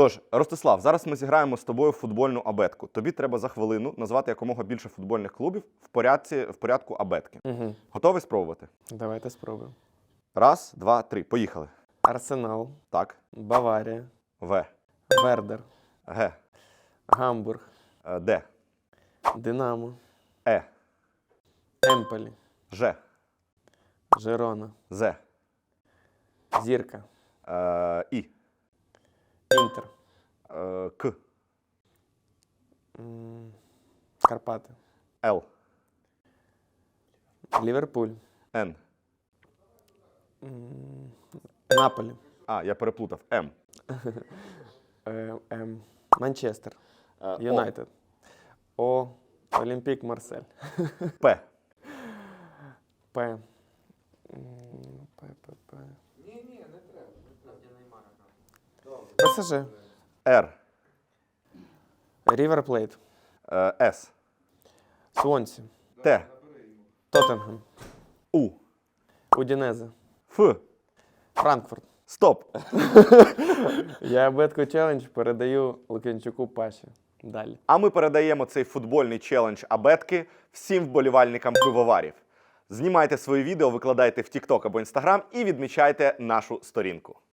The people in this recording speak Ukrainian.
Тож, Ростислав, зараз ми зіграємо з тобою футбольну абетку. Тобі треба за хвилину назвати якомога більше футбольних клубів в порядці, в порядку абетки. Угу. Готовий спробувати? Давайте спробуємо. Раз, два, три. Поїхали. Арсенал, Так. Баварія, В. Вердер, Г. Гамбург, Е, Д. Динамо, Е. Емполі, Ж. Жерона, З. Зірка, Е, І. Інтер, Е, К. м, Карпати, Л. Ліверпуль, Н. м, Наполі, А, я переплутав. М. е, ем, Манчестер, Е, О. Юнайтед, О, Олімпік Марсель, П. П. м, П, ПСЖ, Р. Рівер Плейт, Е, С. Свонсі, Т. Тоттенгем, У. Удінезе, Ф. Франкфурт. Стоп. Я бетку челендж передаю Лук'янчуку Паші. Далі. А ми передаємо цей футбольний челендж абетки всім вболівальникам пивоварів. Знімайте свої відео, викладайте в TikTok або Instagram і відмічайте нашу сторінку.